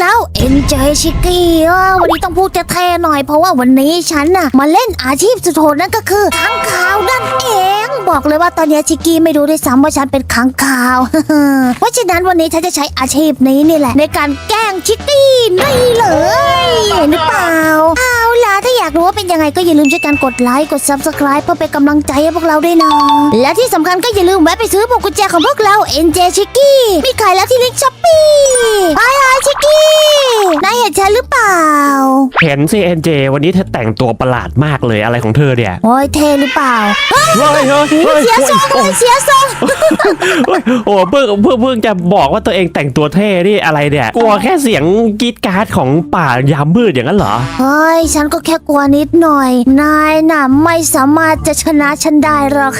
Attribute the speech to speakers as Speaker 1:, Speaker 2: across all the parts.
Speaker 1: เราเอ็นจชิกกี้วันนี้ต้องพูดเท่ๆหน่อยเพราะว่าวันนี้ฉันน่ะมาเล่นอาชีพสุดโหดนั่นก็คือค้างคาวนั่นเองบอกเลยว่าตอนนี้ชิกกี้ไม่รู้ด้วยซ้ำว่าฉันเป็นค้างคาวเพราะฉะนั้นวันนี้ฉันจะใช้อาชีพนี้นี่แหละ ในการแกล้งชิกกี้นี่เลยเห็นหรือเปล่าเอาล่ะถ้าอยากรู้ว่าเป็นยังไงก็อย่าลืมช่วยกันกดไลค์กด subscribe เพื่อเป็นกำลังใจให้พวกเราด้วยนะและที่สำคัญก็อย่าลืมแวะไปซื้อพวงกุญแจของพวกเรา NJ ชิกกี้มีขายแล้วที่ลิงก์ช้อปปี้ไฮไฮชิกกี้นายเห็นฉันหรือเปล่า
Speaker 2: เห็นสิเอ็นเจวันนี้เธอแต่งตัวประหลาดมากเลยอะไรของเธอเนี่ย
Speaker 1: โอ้ยเท่หรือเปล่า
Speaker 2: เฮ้ยเฮ้ยเฮ้ย
Speaker 1: เสียทรงเลยเสียทรง
Speaker 2: โอ้ยโอ้เพิ่งเพิ่งเพิ่งจะบอกว่าตัวเองแต่งตัวเท่นี่อะไรเนี่ยกลัวแค่เสียงกรีดกราร์ดของป่ายามมืดอย่างนั้นเหรอ
Speaker 1: เฮ้ยฉันก็แค่กลัวนิดหน่อย นายน่ะไม่สามารถจะชนะฉันได้หรอก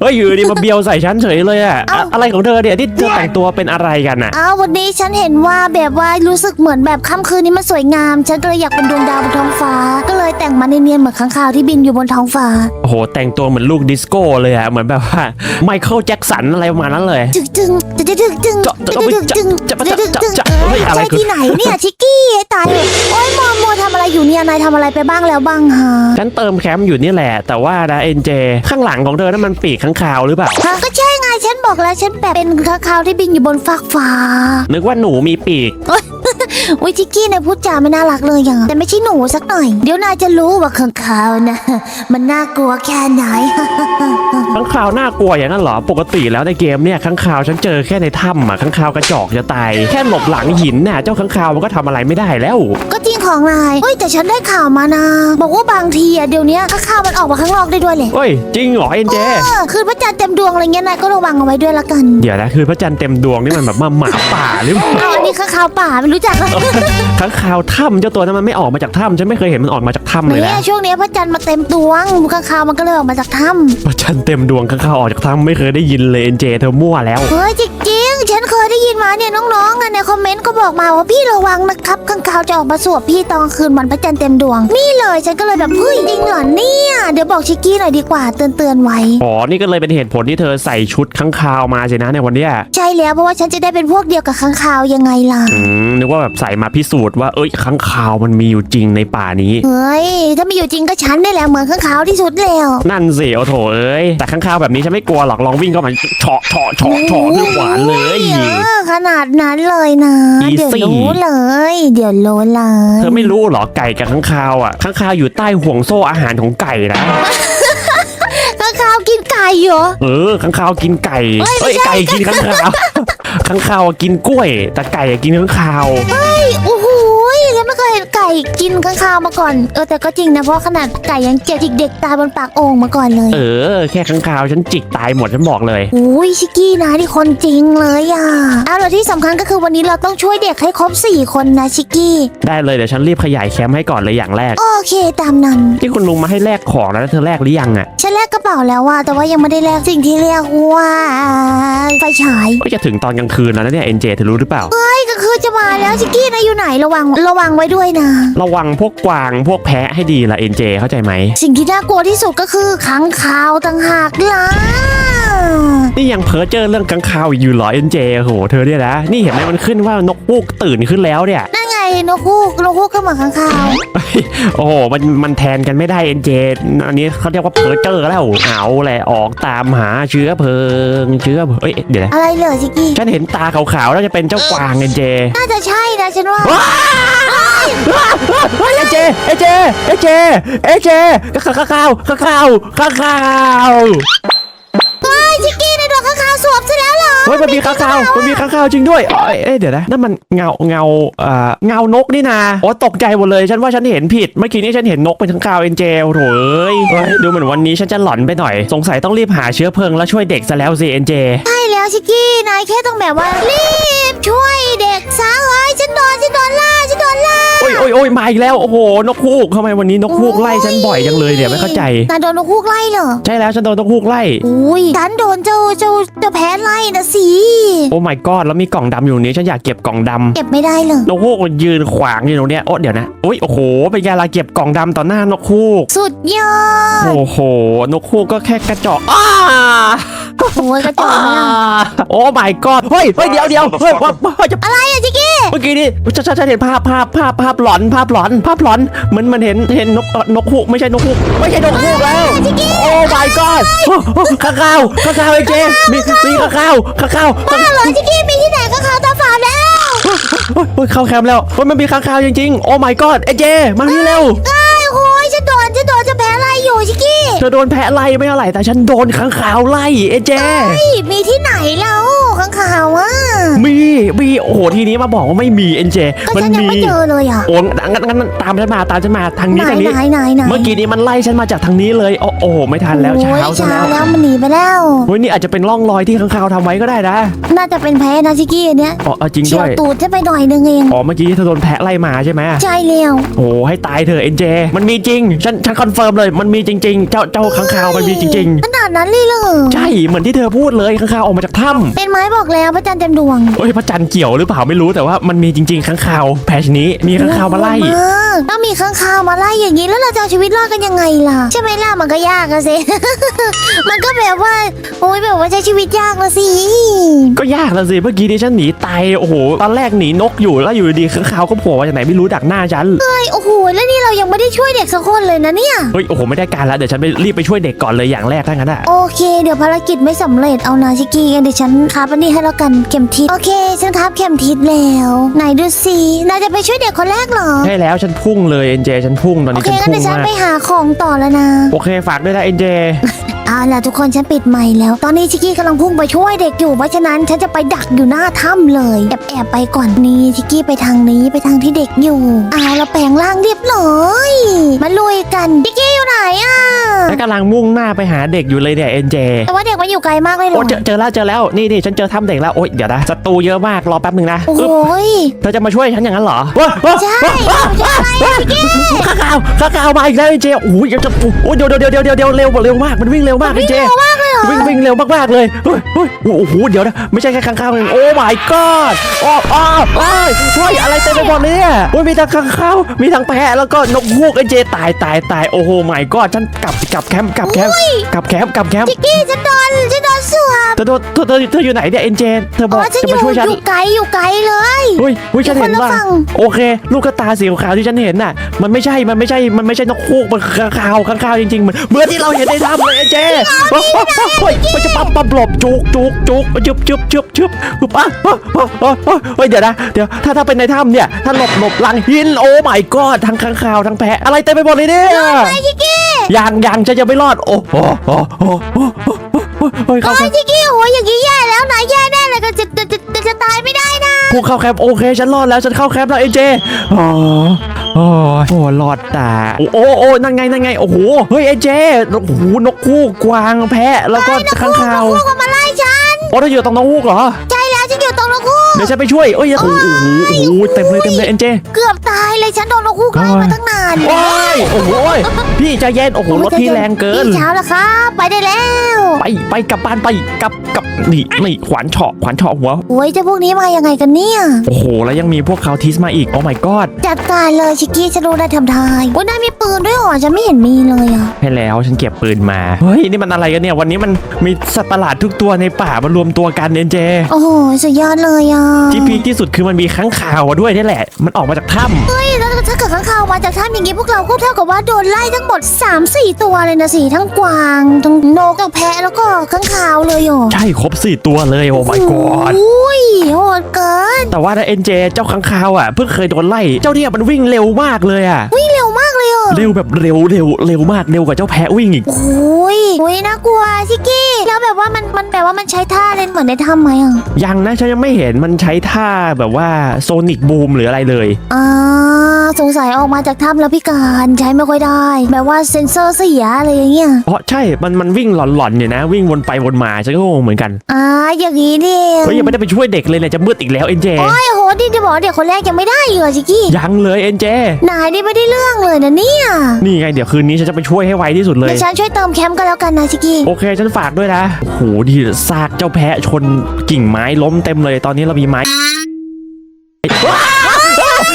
Speaker 2: เฮ้ยอยู่ดีมาเบียวใส่ฉันเฉยเลยอะ
Speaker 1: เอ้า
Speaker 2: อะไรของเธอเนี่ยที่เธอแต่งตัวเป็นอะไรกันอะ
Speaker 1: อ้าววันนี้ฉันเห็นว่าแบบว่ารู้สึกเหมือนแบบค่ำคืนนี้มันสวยงาม ฉันก็เลยอยากเป็นดวงดาวบนท้องฟ้า ก็เลยแต่งมาเนียนๆเหมือนค้างคาวที่บินอยู่บนท้องฟ้า
Speaker 2: โอ้โห แต่งตัวเหมือนลูกดิสโก้เลยอะเหมือนแบบว่าไมเคิลแจ็คสันอะไรประมาณนั้นเลย
Speaker 1: จึงจึงจะจะจึงจึง
Speaker 2: จะจะ
Speaker 1: จะจึงจึง
Speaker 2: จะจะ
Speaker 1: จะจึงจึง
Speaker 2: จะจะเฮ้ยอะไร
Speaker 1: ใช่
Speaker 2: คือ
Speaker 1: ที่ไหนเนี่ยชิกกี้ไอ้ตายโอ้ยโมโมทำอะไรอยู่เนี่ยนายทำอะไรไปบ้างแล้วบ้างฮะ
Speaker 2: ฉันเติมแคมป์อยู่นี่แหละ แต่ว่านะเอ็นเจข้างหลังของเธอนั่นมันปีกข้างคาวหรือเปล่า
Speaker 1: ฮะก็ใช่ไงฉันบอกแล้วฉันแบบเป็นค้างคาวที่บินอยู่บนฟากฟ้า
Speaker 2: นึกว่าหนูมีปีก
Speaker 1: วิชิกกี้นายพูดจาไม่น่ารักเลยอย่างแต่ไม่ใช่หนูสักหน่อย เดี๋ยวนายจะรู้ว่าค้างคาวนะ มันน่ากลัวแค่ไหน
Speaker 2: ข้างคาวน่ากลัวอย่างนั้นเหรอ ปกติแล้วในเกมเนี่ยข้างคาวฉันเจอแค่ในถ้ำอะข้างคาวกระจอกจะตาย แค่หลบหลังหินน่ะเจ้าข้างคาวมันก็ทำอะไรไม่ได้แล้ว
Speaker 1: ก็จริงของนายเฮ้ยแต่ฉันได้ข่าวมานะ บอกว่าบางทีอะเดี๋ยวนี้ค้างคาวมันออกมาข้างนอกได้ด้วยเลย
Speaker 2: เฮ้ย จริงเหรอเอ็นเจ
Speaker 1: เออคืนพระจันทร์เต็มดวงอะไรเงี้ยนายก็ระวังเอาไว้ด้วยละกัน
Speaker 2: เดี๋ยวนะคือพระจันทร์เต็มดวงนี่มันแบบมาหมาป่าหรือเปล่า
Speaker 1: เอาอันนี้ค้างคาวป่าไม่รู้จักเลย
Speaker 2: ข้างคาวถ้ำเจ้าตัวนั้นมันไม่ออกมาจากถ้ำฉันไม่เคยเห็นมันออกมาจากถ้ำเลย
Speaker 1: เนี่
Speaker 2: นะ
Speaker 1: ยช่วงนี้พระจันทร์มาเต็มดวงค้างคาวมันก็เลยออกมาจากถ้
Speaker 2: พระจันทร์เต็มดวงข้างคาวออกจากถ้ำไม่เคยได้ยินเลยเอ็นเจเธอมั่วแล้วำ
Speaker 1: เฮ้ยจริง ๆฉันเคยได้ยินมาเนี่ยน้องๆอะในคอมเมนต์ก็บอกมาว่าพี่ระวังนะครับค้างคาวจะออกมาสวบพี่ตอนคืนวันพระจันทร์เต็มดวง นี่เลยฉันก็เลยแบบเฮ้ยจริงเหรอเนี่ยเดี๋ยวบอกชิกกี้หน่อยดีกว่าเตือนเตือนๆไว้
Speaker 2: อ๋อนี่ก็เลยเป็นเหตุผลที่เธอใส่ชุดข้างคาวมาสินะในวันเนี้ย
Speaker 1: ใช่แล้วเพราะว่าฉันจะได้เป็นพวกเดียวกับค้างคาวยังไงล่ะ
Speaker 2: อืมนึกว่าแบบใส่มาพิสูจน์ว่าเอ้ยข้างคาวมันมีอยู่จริงในป่านี้
Speaker 1: เฮ้ยถ้าไม่อยู่จริงก็ฉันนี่แหละเหมือนข้างขาวที่สุดแล้ว
Speaker 2: นั่นสิโอ้โถเอ้ยแต่ข้างคาวแบบนี้ฉันไม่กลัวหรอกลองวิ่งเข้ามาเฉาะเฉาะเฉาะเฉาะคือหวานเลย
Speaker 1: เออขนาดนั้นเลยนะ
Speaker 2: Easy
Speaker 1: เดี๋ยวรู้เลย เดี๋ยวรู้เลย
Speaker 2: เธอไม่รู้เหรอไก่กับข้างคาวอะข้างคาวอยู่ใต้ห่วงโซ่อาหารของไก่นะ
Speaker 1: ข้างขาวกินไก่เหรอ
Speaker 2: เออข้างคาวกินไก่
Speaker 1: เฮ้ยไม่
Speaker 2: เอ้ย
Speaker 1: ใช่
Speaker 2: ไก่กินข้างคาวข้างคาวกินกล้วย แต่ไก่กินข้างคาว
Speaker 1: โอ้โห ฉันไม่เคยเห็นไก่กินข้างขาวมาก่อน เออแต่ก็จริงนะเพราะขนาดไก่ยังเจ็บเด็กๆตายบนปากโอ่งมาก่อนเลย
Speaker 2: เออ แค่ข้างคาวฉันจิกตายหมดฉันบอกเลย
Speaker 1: อุ้ยชิกกี้นะที่คนจริงเลยอะเอาแล้วที่สำคัญก็คือวันนี้เราต้องช่วยเด็กให้ครบสี่คนนะชิกกี้
Speaker 2: ได้เลยเดี๋ยวฉันรีบขยายแคมป์ให้ก่อนเลยอย่างแรก
Speaker 1: โอเคตามนั้น
Speaker 2: ที่คุณลุงมาให้แลกของแล้วเธอแลกหรือยังอะ
Speaker 1: ฉันแลกกระเป๋าแล้วว่าแต่ว่ายังไม่ได้แลกสิ่งที่เรียกว่าไฟฉาย
Speaker 2: ก็จะถึงตอนกลางคืนแล้วนะเนี่ยเอ็นเจเธอรู้หรือเปล่า
Speaker 1: เฮ้ยก็คือ จะมาแล้วชิกกี้นะอยู่ไหนระวังระวังไว้ด้วยนะ
Speaker 2: ระวังพวกกวางพวกแพะให้ดีละเอ็นเจเข้าใจไหม
Speaker 1: สิ่งที่น่ากลัวที่สุดก็คือขังคาวต่างหากล่ะ
Speaker 2: นี่ยังเพ้อเจอเรื่องกังคาวอีกอยู่เหรอเอ็นเจโหเธอเนี่ยนะ นี่เห็นไหมมันขึ้นว่านกปูกตื่นขึ้นแล้วเนี่ย
Speaker 1: นั่นไง นกฮูกนกฮูกก็เหมือนขังคาว
Speaker 2: โอ้โหมันมันแทนกันไม่ได้เอ็นเจอันนี้เขาเรียกว่าเพ้อเจอแล้วเอาแหละออกตามหาเชื้อเพลิงเชื้อเพลิงเอ้ยเดี๋ยวนะ
Speaker 1: อะไรเหรอชิกกี้
Speaker 2: ฉันเห็นตาขาวๆแล้วจะเป็นเจ้ากวางเอ็นเจ
Speaker 1: น่าจะใช่นะฉันว่า
Speaker 2: เฮ้ยเอ็นเจเอ็นเจเอ็นเจเอ็นเจข้างข้าวข้างข้าวข้างข้าว
Speaker 1: เฮ้ยชิกกี้ ในดวงขังคาวสวมซะแล้วเหรอ
Speaker 2: เฮ้ยมันมีข้างข้าวมันมีข้างข้าวจริงด้วยเอ้ยเอ้ยเดี๋ยวนะนั่นมันเงาเงาเอ่อเงานกนี่นาโอ้ตกใจหมดเลยฉันว่าฉันเห็นผิดเมื่อกี้นี้ฉันเห็นนกเป็นข้างข้าวเอ็นเจโอ้โถเอ้ยเฮ้ยดูเหมือนวันนี้ฉันจะหลอนไปหน่อย สงสัยต้องรีบหาเชื้อเพลิงแล้วช่วยเด็กซะแล้วสิเอ็นเจ
Speaker 1: ใช่ แล้วชิกกี้นายแค่ต้องแบบว่า รีบช่วยเด็กซะเฮ้ยฉันโดนฉันโดนล่าฉันโดนล่า
Speaker 2: โอ้ยโอ้ยโอ้ยมาอีกแล้วโอ้โหนกฮูกทำไมวันนี้นกฮูกไล่ฉันบ่อยจังเลยเนี่ยไม่เข้าใจ
Speaker 1: นายโดนนกฮูกไล่เหรอ
Speaker 2: ใช่แล้วฉันโดนนกฮูกไล่
Speaker 1: อุ้ยฉันโดนเจ้าเจ้าเจ้าแพ้ไล่นะสิ
Speaker 2: โอ้ my god แล้วมีกล่องดำอยู่ตรงนี้ฉันอยากเก็บกล่องดำ
Speaker 1: เก็บไม่ได้เลย
Speaker 2: นกฮูกมันยืนขวางอยู่ตรงเนี้ยโอ้เดี๋ยวนะโอ้ยโอ้โหเป็นไงล่ะเก็บกล่องดำต่อหน้านกฮูก
Speaker 1: สุดยอด
Speaker 2: โอ้โหนกฮูกก็แค่กระจอกอ้า
Speaker 1: โอ้ยกระจอกไหมล่ะ
Speaker 2: โอ้ my god เฮ้ยเฮ้ยเดี๋ยวเดี๋ยวเฮ้ยว่าว่าจะ
Speaker 1: อะไรอะชิกกี้
Speaker 2: เมื่อกี้นี่ฉันฉันฉันเห็นภาพภาพภาพภาพหลอนภาพหลอนภาพหลอนเหมือนมันเห็นเห็นนกเอ่อนกฮูกไม่ใช่นกฮูกไม่ใช่นกฮูกแล้วโอ้ my god โอ้โอ้ข้างข้าวข้างข้าวไอ้เจมีมีข้างข้าวข้างข้าวข้าง
Speaker 1: บ้าเหรอชิกกี้มีที่ไหนก็ขาวตาฝาดแล้ว
Speaker 2: โอ้ยโอ้ยเข้าแคมป์แล้วโอ้ยมันมีข้างข้าวจริงๆโอ้ my god ไอ้เจมานี่เร็ว
Speaker 1: เธ
Speaker 2: อโดนแพะไล่ไม่เท่าไหร่แต่ฉันโดนข้างขาวไล่เอเจ
Speaker 1: เฮ้ยมีที่ไหนแล้ว ข้างขาวอะ
Speaker 2: มีมีโอ้โหทีนี้มาบอกว่าไม่มีเอ็นเจ
Speaker 1: ก็
Speaker 2: มัน
Speaker 1: ฉันยัง
Speaker 2: มี
Speaker 1: ไม่เจอเลยอะ
Speaker 2: โอ้งั้นงั้นงั้นตามฉันมาตามฉันมาทาง
Speaker 1: ไหน
Speaker 2: นี้ทางนี้
Speaker 1: ไหนไหนไหน
Speaker 2: เมื่อกี้นี้มันไล่ฉันมาจากทางนี้เลยโอ้โอ้ไม่ทันแล้ว
Speaker 1: โอ้ย
Speaker 2: เช้าซะ
Speaker 1: เช้า
Speaker 2: แล้ว
Speaker 1: แล้วมันหนีไปแล้ว
Speaker 2: เฮ้ยนี่อาจจะเป็นร่องรอยที่ข้างข่าวทำไว้ก็ได้นะ
Speaker 1: น่าจะเป็นแพ้นะชิกกี้อันเนี้ย
Speaker 2: อ๋อเอาจริง
Speaker 1: เฉี
Speaker 2: ด้
Speaker 1: ยว
Speaker 2: วย
Speaker 1: ตูดฉันไปหน่อยนึงเอง
Speaker 2: อ๋อเมื่อกี้เธอโดนแพะไล่มาใช่ไหม
Speaker 1: ใช่เร็ว
Speaker 2: โอ้ให้ตายเถอะเอ็นเจ มันมีจริง ฉันฉันคอนเฟิร์มเลย มันมีจริง ๆ เจ้าเจ้าข้างข่าวมันมีจริง
Speaker 1: ขนาดนั้นเลยเหรอ
Speaker 2: ๆ ใช่ เหมือนที่เธอพูดเลยข้างข่าวออกมาจากถ้ำ
Speaker 1: เป็นไม้บอกแล้วพระจันทร์เต็มดวง
Speaker 2: เอ้ยพระจันทร์เกี่ยวหรือเปล่าไม่รู้แต่ว่ามันมีจริงๆข้างข่าว แพชนี้มีข้างข่าวมาไล่
Speaker 1: โอ้โหมากต้องมีข้างคาวมาไล่อย่างนี้แล้วเราจะเอาชีวิตรอดกันยังไงล่ะ ใช่ไหมล่ะมันก็ยากอะสิ มันก็แบบว่า โอ้ยแบบว่าใช้ชีวิตยากละสิ
Speaker 2: ก็ยากแล้วสิเมื่อกี้ที่ฉันหนีตายโอ้โหตอนแรกหนีนกอยู่แล้วอยู่ดีๆข้างข่าวก็โผล่มาจากไหนไม่รู้ดักหน้าฉัน
Speaker 1: เฮ้ยโอ้โหแล้วนี่เรายังไม่ได้ช่วยเด็กสักคนเลยนะเนี่ย
Speaker 2: เฮ้ยโอ้โหไม่ได้การแล้วเดี๋ยวฉันไปรีบไปช่วยเด็กก่อนเลยอย่างแรกถ้างั้นอะ
Speaker 1: โอเค เดี๋ยวภารกิจไม่สำเร็จเอานาชิกกี้กันเดี๋ยวฉันคาบอันนี้ให้แล้วกันเข็มทิศโอเคฉันคาบเข็มทิศแล้วไหนดูสินายจะไปช่วยเด็กคนแรกเหรอ
Speaker 2: ใช่แล้วฉันพุ่งเลยเอ็นเจฉันพุ่งตอน
Speaker 1: โอ
Speaker 2: นี้
Speaker 1: เค
Speaker 2: ฉัน
Speaker 1: งั้น
Speaker 2: พุ่
Speaker 1: เดี๋
Speaker 2: ง
Speaker 1: ยวฉัน
Speaker 2: มาก
Speaker 1: ไปหาของต่อแล้วนะ
Speaker 2: โอเคฝากด้วยนะเอ็นเจ
Speaker 1: เอาล่ะทุกคนฉันปิดไมค์แล้ว ตอนนี้ชิกกี้กำลังพุ่งไปช่วยเด็กอยู่เพราะฉะนั้นฉันจะไปดักอยู่หน้าถ้ำเลยแอบแอบๆไปก่อนนี่ชิกกี้ไปทางนี้ไปทางที่เด็กอยู่เอาละแปลงร่างเรียบร้อยมาลุยกันชิกกี้อยู่ไหนอะ
Speaker 2: ฉันกำลังมุ่งหน้าไปหาเด็กอยู่เลยเนี่ยเอ็นเจ
Speaker 1: แต่ว่าเด็กมันอยู่ไกลมากเลยเหร
Speaker 2: โอ้
Speaker 1: อ
Speaker 2: เจอเจอแล้วเจอแล้วนี่นี่ฉันเจอถ้ำเด็กแล้วโอ๊ยเดี๋ยวนะศัตรูเยอะมากรอแป๊บหนึ่งนะ
Speaker 1: โอ้โห
Speaker 2: อึ๊บ
Speaker 1: ย
Speaker 2: เธอจะมาช่วยฉันอย่างนั้นเหรอว้าวว้าว
Speaker 1: ใช่ใช่อะไรอะชิกกี้
Speaker 2: ข้าข่าวข้าข่าวมาอีกแล้วเอ็นเจโอ้ยจะโอ้ยเดี๋ยวเดี๋ยวเดี๋ยวเดี๋ยวเดี๋ยวเร็วเร็วมากมันวิ่งเร็วมากเอ็นเจ
Speaker 1: เร็วมากเลยเหรอ
Speaker 2: วิ่งวิ่งเร็วมากๆเลยเฮ้ยเฮ้ยโอ้โหเดี๋ยวนะไม่ใช่แค่ข้างข้าวเองโอ้ my god โอ้อ้าวโอ้ยเฮ้ยอะไรเต็มไปหมดเลยเนี่ยโอ้ยมีทั้งข้างข้าวมีทั้งแพะแล้วก็นกฮูกไอ้เจตายตายตายโอ้โห my god ฉันกลับกลับแคมป์กลับแคมป์กลับแคมป์กลับแคมป์
Speaker 1: ชิกกี้ฉันโดนฉันโดนสวม
Speaker 2: เธอเธอเธอเธอเธออยู่ไหนเนี่ยเอ็นเจเธอบอก
Speaker 1: อ๋อฉัน
Speaker 2: จะ
Speaker 1: อยู่
Speaker 2: มาช่วยฉัน
Speaker 1: อยู่ไกลอยู่ไกลเลย
Speaker 2: เฮ้ยเฮ้ยฉันเห็น
Speaker 1: อยู่คนละ
Speaker 2: ว่า
Speaker 1: ฝั่ง
Speaker 2: โอเค ลูกกระตาสีขาวๆที่ฉันเห็นน่ะมันไม่ใช่มันไม่ใช่มันไม่ใช่นกฮูกมันคือข้างคาวข้างคาวจริงๆเหมือนเหมือนที่เราเห็นในถ้ำเลยไอ้เจโอ้โหเฮ้ยมันจะปั๊บปั๊บหลบจุกจุกจุกจุบจุบจุบจุบจุบอะอะอะอะอะเฮ้ยเดี๋ยวนะเดี๋ยวถ้าถ้าเป็นในถ้ำเนี่ยถ้าหลบหลบหลังหินโอ้ my god ทั้งข้างคาวทั้งแพะอะไรเต็มไปหมดเลยเนี่ย
Speaker 1: ไอ้ชิกกี้
Speaker 2: ยังยังจะยังไม่รอดโอ้โหโอ้โหโอ้โหโอ้โหเฮ้ยเข้า
Speaker 1: ไอ้ชิกกี้โอ้ยอย่างนี้แย่แล้วนะแย่แน่เลยก็จะจะจะจะจะตายไม่ได้นะ
Speaker 2: พวกเข้าแคมป์โอเค ฉันรอดแล้วฉันเข้าแคมป์แล้วเอ็นเจอ๋อโอ้ยโอ้รอดตาโอ้โอ้โอ้นั่นไงนั่นไงโอ้โหเฮ้ยเอ็นเจโอ้โหนกคู่กวางแพะ แล้วก็ข้างคาว
Speaker 1: คู่ก็มาไล่ฉัน
Speaker 2: โอ้เราอยู่ตรงนกฮูกเหรอ
Speaker 1: ใช่แล้วฉันอยู่ตรงนกคู่
Speaker 2: เดี๋ยวฉันไปช่วยเอ้ยโอ้โหโอ้โหเต็มเลยเต็มเลยเอ็นเจ
Speaker 1: เกือบตาย เลยฉันโดนนกคู่ไล่มาตั้งนาน
Speaker 2: โอ้ยโอ้โหพี่ใจเย็นโอ้โหรถพี่แรงเกิน
Speaker 1: พี่เช้าแล้วครับไปได้แล้ว
Speaker 2: ไปไปกลับบ้านไปกลับกลับนี่นี่ขวานเฉาะขวานเฉาะหัว
Speaker 1: โอ้ยเจ้าพวกนี้มายังไงกันเนี่ย
Speaker 2: โอ้โหแล้วยังมีพวกคาวทิสมาอีกโอ้ my god
Speaker 1: จัดการเลยชิกกี้ฉันรู้ได้ทำทายโอ้ยนายมีปืนด้วยเหรอฉันไม่เห็นมีเลยอะ
Speaker 2: ให้แล้วฉันเก็บปืนมาเฮ้ยนี่มันอะไรกันเนี่ยวันนี้มันมีสัตว์ประหลาดทุกตัวในป่ามารวมตัวกันเอ็นเจ
Speaker 1: โอ้โหสุดยอดเลยอะ
Speaker 2: ที่พีคที่สุดคือมันมีค้างคาวอะด้วยนี่แหละ มันออกมาจากถ้ำ
Speaker 1: เฮ้ยแล้วถ้าเกิดข้างคาวมาจากถ้ำอย่างงี้พวกเราก็เท่ากับว่าโดนไล่ทั้งหมด 3-4 ตัวเลยนะสิทั้งกวาง ทั้งนกทั้งแพะแล้วก็ข้างคาวเลยอะ
Speaker 2: ใช่ครบสี่ตัวเลยโอ้ my god
Speaker 1: อุ้ยโหดเกิน
Speaker 2: แต่ว่านะเอ็นเจเจ้าค้างคาวอะเพิ่งเคยโดนไล่เจ้าเนี่ยมันวิ่งเร็วมากเลยอะ
Speaker 1: วิ่งเร็วมากเลยอะ
Speaker 2: เร็วแบบเร็วเร็วเร็วมากเร็วกว่าเจ้าแพะวิ่งอีก
Speaker 1: โอ้ยโอ้ยน่ากลัวชิกกี้แล้วแบบว่ามันมันแบบว่ามันใช้ท่าเล่นเหมือนในถ้ำไหมอะ
Speaker 2: ยังนะฉันยังไม่เห็นมันใช้ท่าแบบว่าโซนิกบูมหรืออะไรเลย
Speaker 1: อ่า สงสัยออกมาจากถ้ำแล้วพี่การใช้ไม่ค่อยได้ แบบว่าเซ็นเซอร์เสียอะไรอย่างเงี้ย
Speaker 2: เพราะใช่ มันมันวิ่งหลอนๆเนี่ยนะ วิ่งวนไปวนมาฉันก็งงเหมือนกัน
Speaker 1: อ่าอย่างนี้นี่
Speaker 2: เฮ้ยยังไม่ได้ไปช่วยเด็กเลยเนี่ยจะมืดอีกแล้วเอ็นเจ
Speaker 1: โอ้ยโหนี่จะบอกว่าเด็กคนแรกยังไม่ได้อีกเหรอชิกกี้
Speaker 2: ยังเลยเอ็นเจ
Speaker 1: นายนี่ไม่ได้เรื่องเลยนะเนี่ย
Speaker 2: นี่ไงเดี๋ยวคืนนี้ฉันจะไปช่วยให้ไวที่สุดเลย
Speaker 1: เดี๋ยวฉันช่วยเติมแคมป์ก็แล้วกันนะชิกกี้
Speaker 2: โอเคฉันฝากด้วยนะโอ้โหดีซากเจ้าแพะชนกิ่งไม้ล้มเต็มเลยตอนนี้เรามีไม้ว้าว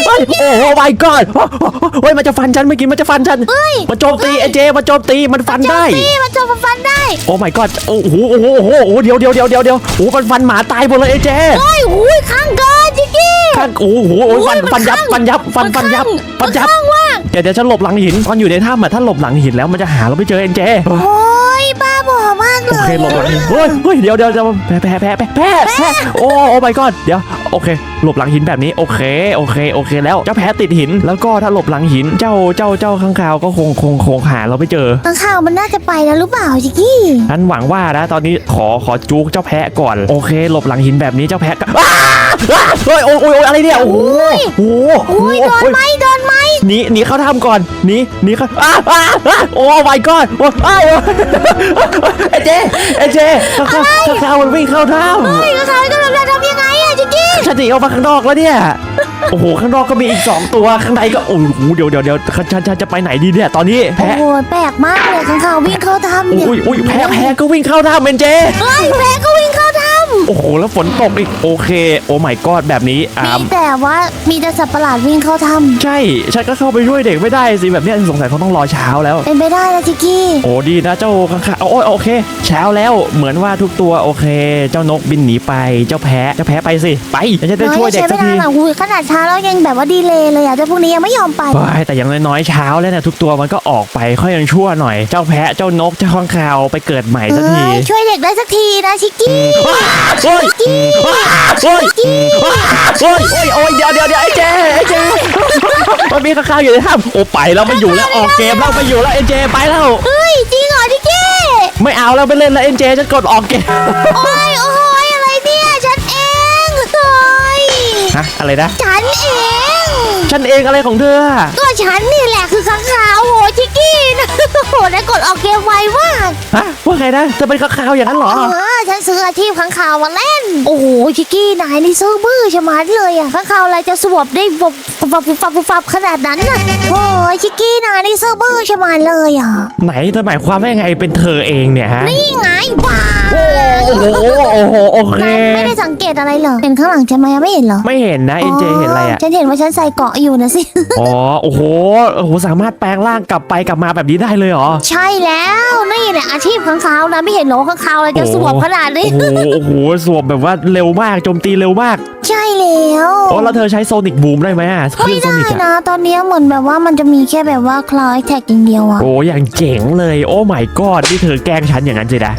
Speaker 2: เฮ้ยโอ้โห my god เฮ้ยมันจะฟันฉันเมื่อกี้มันจะฟันฉันมันโจมตีไอ้เจมันโจมตีมันฟันได้
Speaker 1: นี่มันจะมาฟันได้
Speaker 2: โอ้ my god โอ้โหโอ้โหโอ้โหโอ้โหเดี๋ยวเดี๋ยวเดี๋ยวเดี๋ยวเดี๋ยวโอ้โหมันฟันหมาตายหมดเลยไอ้เจ
Speaker 1: เฮ้ยหูยข้างเกินจิกกี้
Speaker 2: ข้างโอ้โหโอ้โหฟัน
Speaker 1: โอ้ย
Speaker 2: ฟันยับ
Speaker 1: มันข้าง
Speaker 2: ฟันยับฟันฟันยับ
Speaker 1: มั
Speaker 2: ฟั
Speaker 1: น
Speaker 2: นยับ
Speaker 1: ข้างว่าง
Speaker 2: เดี๋ยวเดี๋ยวฉันหลบหลังหินตอนอยู่ในถ้ำอะถ้าหลบหลังหินแล้วมันจะหาเราไม่เจอเอ็นเจ
Speaker 1: โอ้ยบ้าบอมากเล
Speaker 2: โอยเคหลบหลังหินเฮ้ยเฮ้ยเดี๋ยวเดี๋ยวเดี๋ยวแพ้แพ้แพ้แพ้แพ้แพ้โอ้โอ้ my god เดี๋ยวโอเค หลบหลังหินแบบนี้โอเคโอเคโอเค แล้วเจ้าแพ้ติดหิน แล้วก็ถ้าหลบหลังหินเจ้าเจ้าเจ้าข้างคาวก็คงคงคงหาเราไม่เจอ
Speaker 1: ข้างข่าวมันน่าจะไปแล้วหรือเปล่าจิกกี้
Speaker 2: ฉันหวังว่านะตอนนี้ขอขอจุกเจ้าแพะก่อนโอเค หลบหลังหินแบบนี้เจ้าแพะก็อ้าอ้าเฮ้ยโอ้ยโอ้ยโอ้ยอะไรเนี่ยโอ้โหโอ้โห
Speaker 1: อุ้ยโดนไหมโดนไหม
Speaker 2: หนีหนีเข้าถ้ำก่อนหนีหนีเข้าอ้าอ้าอ้าโอ้ my god โอ้ยอ้าวเอเจเอเจข้าวข้าวข้าวมันวิ่งเข้าถ้
Speaker 1: เฮ้ยข้างข่าวจะทำทำยังไงอะจิกกี้ำ
Speaker 2: ฉันหนีออกมาข้างนอกแล้วเนี่ย โอ้โห ข้างนอกก็มีอีกสองตัว ข้างในก็ โอ้โห เดี๋ยวเดี๋ยวเดี๋ยวฉันฉันจะไปไหนดีเนี่ย ตอนนี้
Speaker 1: โอ้
Speaker 2: แพะ
Speaker 1: โหแปลกมากเลยข้างข่าววิ่งเข้าถ้ำเนี่ย
Speaker 2: อุ้ยอุ้ยแพะแพะก็วิ่งเข้าถ้ำเอ็นเจ
Speaker 1: เฮ้ยแพ้ก็วิ่งเข้าถ้
Speaker 2: โอ้โห แล้วฝนตกอีก โอเค โอ้ my god แบบนี้ำอ่า
Speaker 1: มีแต่ว่ามีแต่สัตว์ประหลาดวิ่งเข้าถ้
Speaker 2: ใช่ฉันก็เข้าไปช่วยเด็กไม่ได้สิแบบเนี้ยสงสัยเขาต้องรอเช้าแล้วำ
Speaker 1: เป็นไปได้นะจิกกี้
Speaker 2: โอ้ดีนะเจ้าข้างๆโอ้ยโอเค เช้าแล้วเหมือนว่าทุกตัวโอเค เจ้านกบินหนีไปเจ้าแพะเจ้าแพะไปสิไปฉันจะได้ช่วยเด็กสักที
Speaker 1: ใช้ไม่ได้หรอกอุ้ยขนาดเช้าแล้วยังแบบว่าดีเลยเลยอะแต่พวกนี้ยังไม่ยอมไป
Speaker 2: ว้ายแต่อย่างน้อยๆเช้าแล้วเนี่ยทุกตัวมันก็ออกไปค่อยยังชั่วหน่อยเจ้าแพะเจ้านกเจ้าข้างคาวไปเกิดใหม่สักที
Speaker 1: เอ้ยช่วยเด็กได้สักทีนะชิกกี้
Speaker 2: ว้าโอ้ยว้าโอ้ยว้าโอ้ยโอ้ยโอ้ยเดี๋ยวเดี๋ยวเดี๋ยวไอ้เจไอ้เจมันมีข้างๆอยู่ในถ้ำโอ้ไปแล้วไม่อยู่แล้วออกเกมแล้วไม่อยู่แล้วไอ้เจไปแล้ว
Speaker 1: เฮ้ยจริงเหรอชิกกี้
Speaker 2: ไม่เอาแล้วไม่เล่นแล้วเอ็นเจฉันกดออกเกม
Speaker 1: โอ้ยโอ้ยอะไรเนี่ยฉันเองเฮ้ย
Speaker 2: ฮะอะไรนะ
Speaker 1: ฉันเอง
Speaker 2: ฉันเองอะไรของเธอ
Speaker 1: ก็ฉันนี่แหละ นะ โหได้กดออกเกมไวมาก
Speaker 2: ฮะว่าไงนะเธอเป็นข้างๆอย่างนั้นเหรอ
Speaker 1: เออฉันซื้ออาชีพข้างข่าวมาเล่น โอ้โหชิกกี้นายนี่ซื้อบื้อชะมัดเลยอะข้างข่าวอะไรจะสวบได้บ บฟับฟับฟับฟับขนาดนั้นน่ะโอ้ยชิกกี้นายนี่ซื้อบื้อชะมัดเลยอะ
Speaker 2: ไหนเธอหมายความว่ายังไงเป็นเธอเองเนี่ยฮะ
Speaker 1: นี่ไงบ้า
Speaker 2: โอ้โหโอ้โหโอเค
Speaker 1: นายไม่ได้สังเกตอะไรเหรอ เห็นข้างหลังฉันไหมอะไม่เห็นเหรอ
Speaker 2: ไม่เห็นนะเอ็นเจเห็นอะไรอะ
Speaker 1: ฉันเห็นว่าฉันใส่เกราะอยู่นะสิ
Speaker 2: อ๋อ โอ้โห โอ้โห สามารถแปลงร่างกลับไปกลับมาแบบนี้ได้เลยเหรอ
Speaker 1: ใช่แล้ว นี่แหละอาชีพข้างข่าวนะไม่เห็นเหรอข้างข่าวอะไรจะสวบขนาดนี้
Speaker 2: โอ้โห โอ้โห สวมแบบว่าเร็วมาก โจมตีเร็วมาก
Speaker 1: ใช่แล้ว
Speaker 2: โอ้แล้วเธอใช้โซนิกบูมได้ไหมอะคลื่
Speaker 1: ไม่
Speaker 2: นโซ
Speaker 1: ได้
Speaker 2: นิกอะ
Speaker 1: นะ ตอนนี้เหมือนแบบว่ามันจะมีแค่แบบว่าคลายแท็กอย่างเดียวอะ
Speaker 2: โอ้อย่างเจ๋งเลย โอ้ my god นี่เธอแกล้งฉันอย่างนั้นสินะ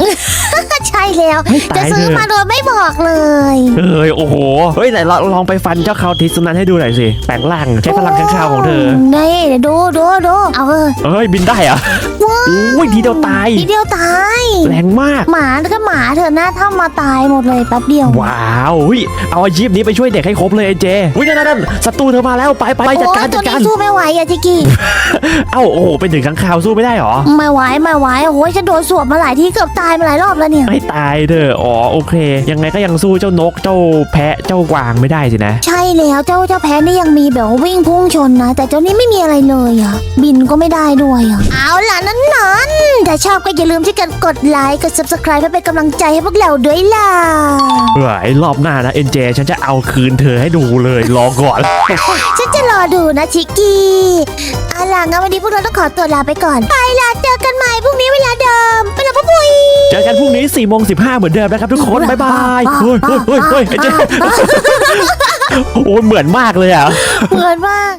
Speaker 1: ใช่ แล้ว
Speaker 2: เฮ้ย
Speaker 1: จะ
Speaker 2: ตาย
Speaker 1: ซื้อ
Speaker 2: เถอะ
Speaker 1: มาโดยไม่บอกเลย
Speaker 2: เอ้ยโอ้โหเฮ้ยไหนเราลองไปฟันเจ้าคาวทิสนั้นให้ดูหน่อยสิแปลงร่างใช้พลังข้างคาวของเธอ
Speaker 1: นี่เดี๋ยวดูดูดูเอาเออ
Speaker 2: เอ้ยบินได้เหรอะ
Speaker 1: ว้าว
Speaker 2: โอ้ยทีเดียวตาย
Speaker 1: ทีเดียวตาย
Speaker 2: แรงมาก
Speaker 1: หมาก็หมาเถอะหน้าถ้ามาตายหมดเลยแป๊บเดียว
Speaker 2: ว้าวเฮ้ยเอาอาชีพนี้ไปช่วยเด็กให้ครบเลยไอ้เจอุ้ยนั่นนั่นศัตรูเธอมาแล้วไปไปไปจัดการ
Speaker 1: โอ้ย
Speaker 2: จั
Speaker 1: ตั
Speaker 2: ด
Speaker 1: ว
Speaker 2: การ
Speaker 1: นี้สู้ไม่ไหวอะจิกกี้
Speaker 2: เอ้าโอ้โหเป็นถึงข้างคาวสู้ไม่ได้เหรอ
Speaker 1: ไม่ไหวไม่ไหวโอ้ยฉันโดนสวบมาหลายที่เกือบตายมาหลายรอบแล้วเนี่ย
Speaker 2: ให้ตายเถอะอ๋อโอเค ยังไงก็ยังสู้เจ้านกเจ้าแพะเจ้ากวางไม่ได้สินะ
Speaker 1: ใช่แล้วเจ้าเจ้าแพ้นี่ยังมีแบบว่าวิ่งพุ่งชนนะ แต่เจ้านี้ไม่มีอะไรเลยอะบินก็ไม่ได้ด้วยอะเอาล่ะนั้นนั้นๆถ้าชอบก็อย่าลืมที่กันกดไลค์กด subscribe เพื่อเป็นกำลังใจให้พวกเราด้วยล่ะ
Speaker 2: เฮ้ยรอบหน้านะเอ็นเจฉันจะเอาคืนเธอให้ดูเลยรอก่อน
Speaker 1: ฉันจะรอดูนะชิกกี้เอาล่ะงั้นวันนี้พวกเราต้องขอตัวลาไปก่อนไปล่ะเจอกันใหม่พรุ่งนี้เวลาเดิมไปละพ่อปุ้ย
Speaker 2: เจอกันพรุ่งนี้4ี่โมงสิเหมือนเดิมนะครับทุกคนบ๊ายบายเฮ้ยเฮ้ยเฮ้ยเฮ้ยไอ้เจ๊โอ้ยเหมือนมากเลยอะ
Speaker 1: เหมือนมาก